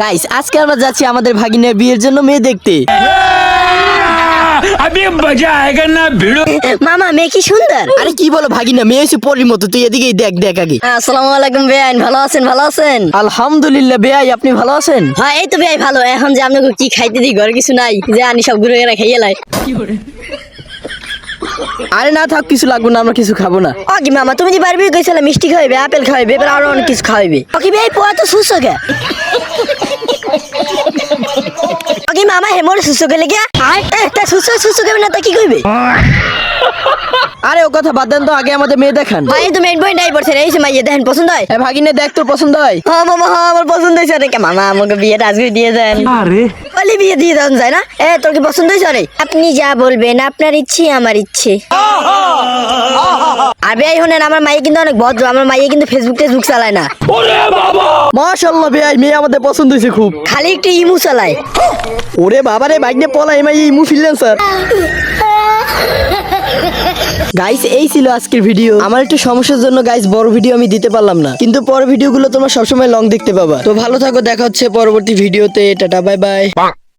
Guys আজকে আমরা যাচ্ছি আমাদের ভাগিনের বিয়ের জন্য মেয়ে দেখতে। মামা মেয়ে কি সুন্দর? আরে কি বলো ভাগিনা মেয়ে এসে পরির মতো তুই দেখ দেখ আগে। আলাইকুম বেআইন ভালো আছেন ভালো আছেন? আলহামদুলিল্লাহ বেআই আপনি ভালো আছেন? হ্যাঁ এই তো বেআই ভালো এখন যে আপনাকে কি খাইতে দিই ঘরে কিছু নাই যে আনি সব ঘুরে গেরা খাইয়ে লাই। আরে না থাক কিছু লাগবে না আমরা কিছু খাব না। ওকে মামা তুমি যে বারবি মিষ্টি খাইবে আপেল খাইবে এবার আরও অনেক কিছু খাইবে ওকে বেআই পোয়া তো সুস্থ মামা হেমর সুস্থ গেলে গে এ, তা সুস্থ সুস্থ না তা কি কইবে? আরে ও কথা বাদ দেন তো আগে আমাদের মেয়ে দেখান। ভাই তো মেন পয়েন্ট আই পড়ছে এই সময় দেখেন পছন্দ হয়? এ ভাগিনে দেখ তোর পছন্দ হয়? হ্যাঁ মামা হ্যাঁ আমার পছন্দ হয়েছে রে মামা আমাকে বিয়েটা আজকে দিয়ে দেন। বলি বিয়ে দিয়ে দেন যায় না? এ তোর কি পছন্দ হয়েছে রে আপনি যা বলবেন আপনার ইচ্ছে আমার ইচ্ছে। ভাই শোনেন আমার মাইয়ে কিন্তু অনেক ভদ্র আমার মাইয়ে কিন্তু ফেসবুক টেসবুক চালায় না। মাশাআল্লাহ বেয়াই মেয়ে আমাদের পছন্দ হয়েছে খুব। খালি একটু ইমু চালায়। ওরে বাবা রে ভাগনে পলা এমাই ইমু ফিরলেন স্যার গাইস এই ছিল আজকের ভিডিও আমার একটু সমস্যার জন্য গাইস বড় ভিডিও আমি দিতে পারলাম না। কিন্তু পরের ভিডিওগুলো তোমরা সবসময় লং দেখতে পাবা। তো ভালো থাকো দেখা হচ্ছে পরবর্তী ভিডিওতে টাটা বাই বাই